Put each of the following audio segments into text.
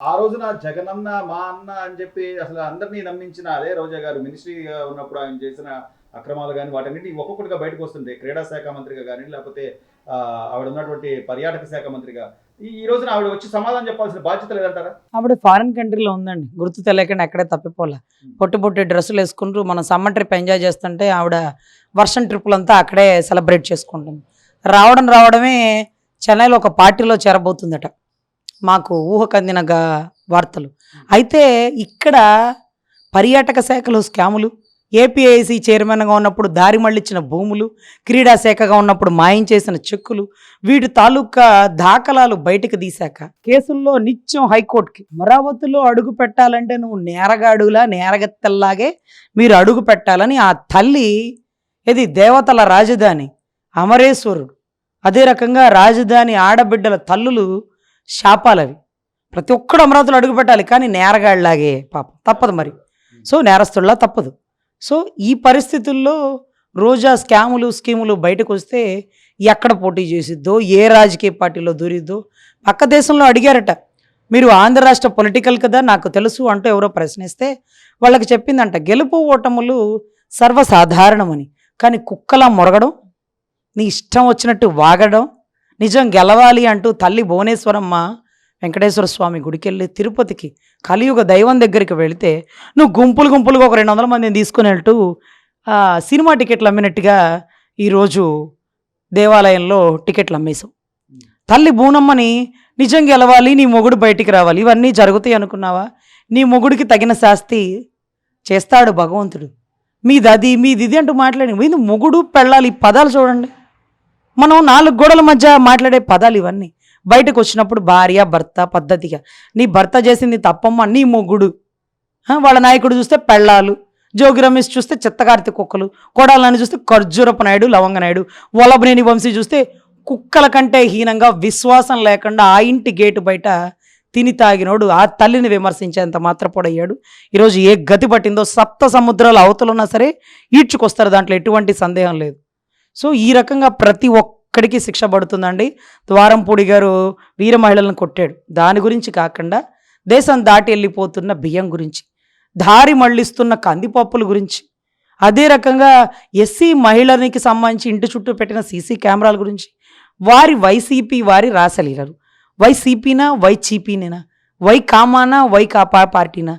ఆ రోజున జగనన్న మా అన్న అని చెప్పి అసలు అందరినీ నమ్మించిన అదే రోజా గారు. మినిస్ట్రీగా ఉన్నప్పుడు ఆయన చేసిన అక్రమాలు కానీ వాటన్నిటి ఒక్కొక్కటిగా బయటకు వస్తుంటాయి. క్రీడా శాఖ మంత్రిగా కానీ లేకపోతే ఆవిడ ఉన్నటువంటి పర్యాటక శాఖ మంత్రిగా. ఈ ఈ రోజున ఆవిడ వచ్చి సమాధానం చెప్పాల్సిన బాధ్యత లేదంటారా? ఆవిడ ఫారిన్ కంట్రీలో ఉందండి. గుర్తు తెలియకుండా ఎక్కడే తప్పిపోలే. పొట్టి పొట్టి డ్రెస్సులు వేసుకుంటూ మనం సమ్మర్ ట్రిప్ ఎంజాయ్ చేస్తుంటే ఆవిడ వర్షం ట్రిప్పులంతా అక్కడే సెలబ్రేట్ చేసుకుంటుంది. రావడం రావడమే చెన్నైలో ఒక పార్టీలో చేరబోతుందట. మాకు ఊహకందిన వార్తలు. అయితే ఇక్కడ పర్యాటక శాఖలో స్కాములు ఏపీఐసి చైర్మన్గా ఉన్నప్పుడు దారి మళ్ళించిన భూములు క్రీడా శాఖగా ఉన్నప్పుడు మాయం చేసిన చెక్కులు వీటి తాలూకా దాఖలాలు బయటకు తీశాక కేసుల్లో నిత్యం హైకోర్టుకి అమరావతిలో అడుగు పెట్టాలంటే నువ్వు నేరగాడులా నేరగత్తెల్లాగే మీరు అడుగు పెట్టాలని ఆ తల్లి ఇది దేవతల రాజధాని అమరేశ్వరుడు అదే రకంగా రాజధాని ఆడబిడ్డల తల్లులు శాపాలవి ప్రతి ఒక్కడు అమరావతిలో అడుగు పెట్టాలి కానీ నేరగాళ్ళలాగే పాపం. తప్పదు మరి. సో నేరస్తుల్లా తప్పదు. సో ఈ పరిస్థితుల్లో రోజా స్కాములు స్కీములు బయటకు వస్తే ఎక్కడ పోటీ చేసిద్దో ఏ రాజకీయ పార్టీలో దూరిద్దో పక్క దేశంలో అడిగారట. మీరు ఆంధ్ర రాష్ట్ర పొలిటికల్ కదా నాకు తెలుసు అంటూ ఎవరో ప్రశ్నిస్తే వాళ్ళకి చెప్పిందంట గెలుపు ఓటములు సర్వసాధారణమని. కానీ కుక్కలా మొరగడం నీ ఇష్టం వచ్చినట్టు వాగడం నిజం గెలవాలి అంటూ తల్లి భువనేశ్వరమ్మ వెంకటేశ్వర స్వామి గుడికెళ్ళి తిరుపతికి కలియుగ దైవం దగ్గరికి వెళితే నువ్వు గుంపులు గుంపులుగా ఒక రెండు వందల మందిని తీసుకుని వెళ్తూ సినిమా టికెట్లు అమ్మినట్టుగా ఈరోజు దేవాలయంలో టికెట్లు అమ్మేశావు. తల్లి బూనమ్మని నిజం గెలవాలి నీ మొగుడు బయటికి రావాలి ఇవన్నీ జరుగుతాయి అనుకున్నావా? నీ మొగుడికి తగిన శాస్తి చేస్తాడు భగవంతుడు. మీది అది మీది ఇది అంటూ మాట్లాడి మీది మొగుడు పెళ్ళాలి? ఈ పదాలు చూడండి. మనం నాలుగు గోడల మధ్య మాట్లాడే పదాలు ఇవన్నీ. బయటకు వచ్చినప్పుడు భార్య భర్త పద్ధతిగా. నీ భర్త చేసింది తప్పమ్మ నీ మొగుడు. వాళ్ళ నాయకుడు చూస్తే పెళ్ళాలు జోగి రమేష్ చూస్తే చిత్తకార్తి కుక్కలు కొడాలని చూస్తే ఖర్జూరపు నాయుడు లవంగ నాయుడు వల్లభనేని వంశీ చూస్తే కుక్కల కంటే హీనంగా విశ్వాసం లేకుండా ఆ ఇంటి గేటు బయట తిని తాగినోడు ఆ తల్లిని విమర్శించేంత మాత్రపడయ్యాడు ఈరోజు ఏ గతి పట్టిందో సప్త సముద్రాల అవతలున్నా సరే ఈడ్చుకొస్తారు దాంట్లో ఎటువంటి సందేహం లేదు. సో ఈ రకంగా ప్రతి ఒక్కడికి శిక్ష పడుతుందండి. ద్వారంపూడి గారు వీర మహిళలను కొట్టాడు. దాని గురించి కాకుండా దేశం దాటి వెళ్ళిపోతున్న బియ్యం గురించి దారి మళ్ళిస్తున్న కందిపప్పుల గురించి అదే రకంగా ఎస్సీ మహిళనికి సంబంధించి ఇంటి చుట్టూ పెట్టిన సీసీ కెమెరాల గురించి వారి వైసీపీ వారి రాసలీలరు వైసీపీనా వైచీపీనేనా వై కామానా వై కాపా పార్టీనా?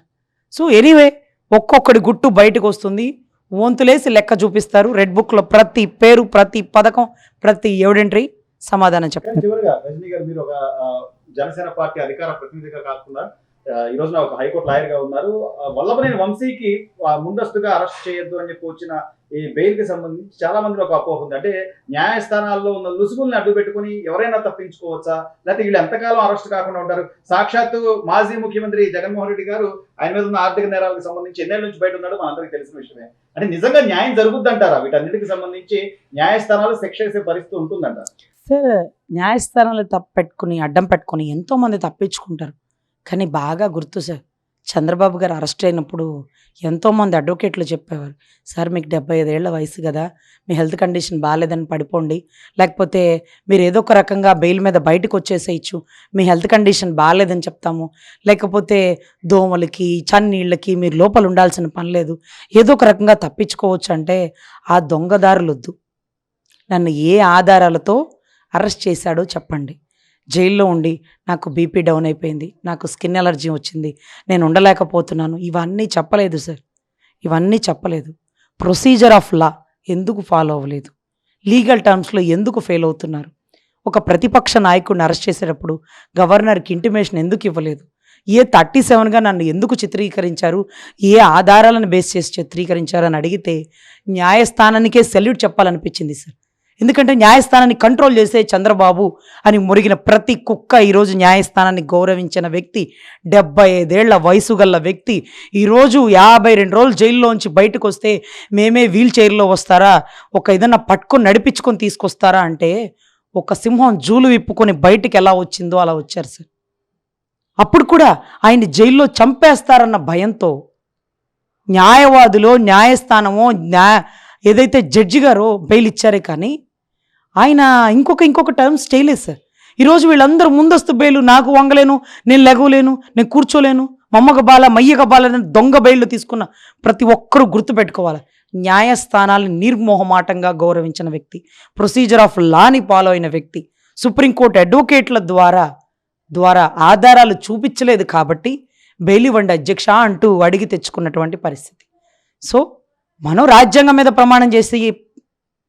సో ఎనీవే ఒక్కొక్కడి గుట్టు బయటకు వస్తుంది. వంతులేసి లెక్క చూపిస్తారు. రెడ్ బుక్లో ప్రతి పేరు ప్రతి పథకం ప్రతి ఎవిడెంట్రీ సమాధానం చెప్పండి చివరిగా రజనీ గారు మీరు ఒక జనసేన పార్టీ అధికార ప్రతినిధిగా కాకుండా ఈ రోజున ఒక హైకోర్టు లాయర్గా ఉన్నారు. వల్లభనేని వంశీకి ముందస్తుగా అరెస్ట్ చేయొద్దు అని చెప్పి వచ్చిన ఈ బెయిల్కి సంబంధించి చాలా మందిలో ఒక అపోహ ఉంది. అంటే న్యాయస్థానాల్లో ఉన్న లుసుగుల్ని అడ్డు పెట్టుకుని ఎవరైనా తప్పించుకోవచ్చా? లేకపోతే వీళ్ళు ఎంతకాలం అరెస్ట్ కాకుండా ఉంటారు? సాక్షాత్తు మాజీ ముఖ్యమంత్రి జగన్మోహన్ రెడ్డి గారు ఆయన మీద ఉన్న ఆర్థిక నేరాలకు సంబంధించి ఎన్నేళ్ళ నుంచి బయట ఉన్నాడు. మనందరికీ తెలిసిన విషయమే. అంటే నిజంగా న్యాయం జరుగుద్దంటారా? వీటన్నిటికి సంబంధించి న్యాయస్థానాలు శిక్ష వేసే పరిస్థితి ఉంటుందంట సార్ న్యాయస్థానాలు తప్పు పెట్టుకుని అడ్డం పెట్టుకుని ఎంతోమంది తప్పించుకుంటారు. కానీ బాగా గుర్తు సార్ చంద్రబాబు గారు అరెస్ట్ అయినప్పుడు ఎంతోమంది అడ్వకేట్లు చెప్పేవారు. సార్ మీకు డెబ్బై ఐదేళ్ళ వయసు కదా మీ హెల్త్ కండిషన్ బాగాలేదని పడిపోండి. లేకపోతే మీరు ఏదో ఒక రకంగా బెయిల్ మీద బయటకు వచ్చేసేయచ్చు. మీ హెల్త్ కండిషన్ బాగాలేదని చెప్తాము. లేకపోతే దోమలకి చన్నీళ్ళకి మీరు లోపల ఉండాల్సిన పని లేదు. ఏదో ఒక రకంగా తప్పించుకోవచ్చు అంటే ఆ దొంగదారులు వద్దు నన్ను ఏ ఆధారాలతో అరెస్ట్ చేశాడో చెప్పండి. జైల్లో ఉండి నాకు బీపీ డౌన్ అయిపోయింది నాకు స్కిన్ ఎలర్జీ వచ్చింది నేను ఉండలేకపోతున్నాను. ఇవన్నీ చెప్పలేదు సార్. ఇవన్నీ చెప్పలేదు. ప్రొసీజర్ ఆఫ్ లా ఎందుకు ఫాలో అవ్వలేదు? లీగల్ టర్మ్స్లో ఎందుకు ఫెయిల్ అవుతున్నారు? ఒక ప్రతిపక్ష నాయకుడిని అరెస్ట్ చేసేటప్పుడు గవర్నర్కి ఇంటిమేషన్ ఎందుకు ఇవ్వలేదు? ఏ థర్టీ సెవెన్గా నన్ను ఎందుకు చిత్రీకరించారు? ఏ ఆధారాలను బేస్ చేసి చిత్రీకరించారు అని అడిగితే న్యాయస్థానానికే సెల్యూట్ చెప్పాలనిపించింది సార్. ఎందుకంటే న్యాయస్థానాన్ని కంట్రోల్ చేసే చంద్రబాబు అని మురిగిన ప్రతి కుక్క ఈరోజు న్యాయస్థానాన్ని గౌరవించిన వ్యక్తి డెబ్బై ఐదేళ్ళ వయసు గల వ్యక్తి ఈరోజు యాభై రెండు రోజులు జైల్లోంచి బయటకు వస్తే మేమే వీల్ చైర్లో వస్తారా? ఒక ఏదన్నా పట్టుకొని నడిపించుకొని తీసుకొస్తారా అంటే ఒక సింహం జూలు విప్పుకొని బయటికి ఎలా వచ్చిందో అలా వచ్చారు సార్. అప్పుడు కూడా ఆయన జైల్లో చంపేస్తారన్న భయంతో న్యాయవాదులో న్యాయస్థానమో న్యాయ ఏదైతే జడ్జి గారో బెయిల్ ఇచ్చారే కానీ ఆయన ఇంకొక ఇంకొక టర్మ్స్ చేయలేదు సార్. ఈరోజు వీళ్ళందరూ ముందస్తు బెయిలు నాకు వంగలేను నేను లెగవలేను నేను కూర్చోలేను మమ్మక బాల మయ్యక బాల అని దొంగ బెయిల్లు తీసుకున్న ప్రతి ఒక్కరూ గుర్తుపెట్టుకోవాలి. న్యాయస్థానాలను నిర్మోహమాటంగా గౌరవించిన వ్యక్తి ప్రొసీజర్ ఆఫ్ లాని ఫాలో అయిన వ్యక్తి సుప్రీంకోర్టు అడ్వకేట్ల ద్వారా ద్వారా ఆధారాలు చూపించలేదు కాబట్టి బెయిల్ ఇవ్వండి అధ్యక్ష అంటూ అడిగి తెచ్చుకున్నటువంటి పరిస్థితి. సో మనం రాజ్యాంగం మీద ప్రమాణం చేసి ఈ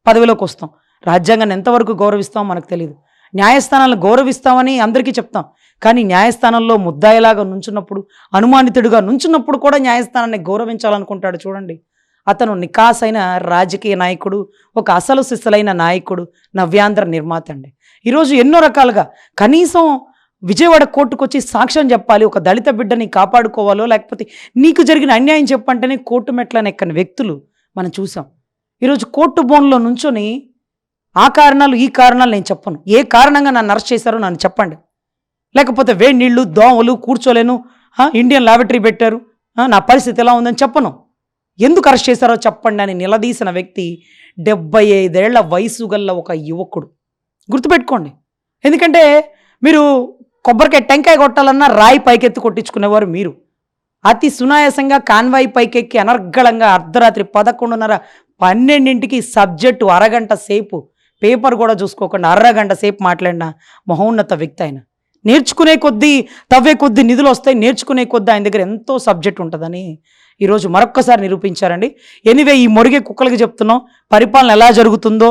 పదవిలోకి వస్తాం. రాజ్యాంగాన్ని ఎంతవరకు గౌరవిస్తామో మనకు తెలియదు న్యాయస్థానాలను గౌరవిస్తామని అందరికీ చెప్తాం. కానీ న్యాయస్థానంలో ముద్దాయిలాగా నుంచున్నప్పుడు అనుమానితుడిగా నుంచున్నప్పుడు కూడా న్యాయస్థానాన్ని గౌరవించాలనుకుంటాడు చూడండి. అతను నికాసైన రాజకీయ నాయకుడు ఒక అసలు సిస్సలైన నాయకుడు నవ్యాంధ్ర నిర్మాత అండి. ఈరోజు ఎన్నో రకాలుగా కనీసం విజయవాడ కోర్టుకు వచ్చి సాక్ష్యం చెప్పాలి ఒక దళిత బిడ్డని కాపాడుకోవాలో లేకపోతే నీకు జరిగిన అన్యాయం చెప్పంటేనే కోర్టు మెట్లనెక్కని వ్యక్తులు మనం చూసాం. ఈరోజు కోర్టు బోన్లో నుంచొని ఆ కారణాలు ఈ కారణాలు నేను చెప్పను. ఏ కారణంగా నన్ను అరెస్ట్ చేశారో నన్ను చెప్పండి. లేకపోతే వేడి నీళ్ళు దోమలు కూర్చోలేను. ఇండియన్ లాబరేటరీ పెట్టారు. నా పరిస్థితి ఎలా ఉందని చెప్పను. ఎందుకు అరెస్ట్ చేశారో చెప్పండి అని నిలదీసిన వ్యక్తి డెబ్బై ఐదేళ్ళ వయసు గల్ల ఒక యువకుడు. గుర్తుపెట్టుకోండి. ఎందుకంటే మీరు కొబ్బరికాయ టెంకాయ కొట్టాలన్నా రాయి పైకెత్తి కొట్టించుకునేవారు మీరు. అతి సునాయాసంగా కాన్వాయ్ పైకెక్కి అనర్గళంగా అర్ధరాత్రి పదకొండున్నర పన్నెండింటికి సబ్జెక్టు అరగంట సేపు పేపర్ కూడా చూసుకోకుండా అరగంట సేపు మాట్లాడిన మహోన్నత వ్యక్తి ఆయన. నేర్చుకునే కొద్దీ తవ్వే కొద్దీ నిధులు వస్తాయి నేర్చుకునే కొద్దీ ఆయన దగ్గర ఎంతో సబ్జెక్ట్ ఉంటుందని ఈరోజు మరొక్కసారి నిరూపించారండి. ఎనివే ఈ మొరిగే కుక్కలకి చెప్తున్నాం పరిపాలన ఎలా జరుగుతుందో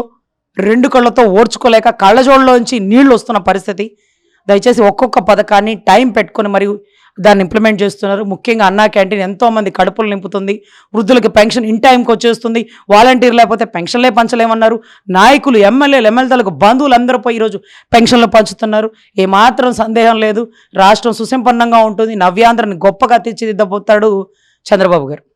రెండు కళ్ళతో ఓర్చుకోలేక కళ్ళజోళ్ళలోంచి నీళ్ళు వస్తున్న పరిస్థితి. దయచేసి ఒక్కొక్క పథకాన్ని టైం పెట్టుకొని మరియు దాన్ని ఇంప్లిమెంట్ చేస్తున్నారు. ముఖ్యంగా అన్నా క్యాంటీన్ ఎంతోమంది కడుపులు నింపుతుంది. వృద్ధులకి పెన్షన్ ఇన్ టైంకి వచ్చేస్తుంది. వాలంటీర్ లేకపోతే పెన్షన్లే పంచలేమన్నారు. నాయకులు ఎమ్మెల్యేలు ఎమ్మెల్యేలకు బంధువులు అందరూ పోయి ఈరోజు పెన్షన్లు పంచుతున్నారు. ఏమాత్రం సందేహం లేదు. రాష్ట్రం సుసంపన్నంగా ఉంటుంది. నవ్యాంధ్రని గొప్పగా తీర్చిదిద్దబోతాడు చంద్రబాబు గారు.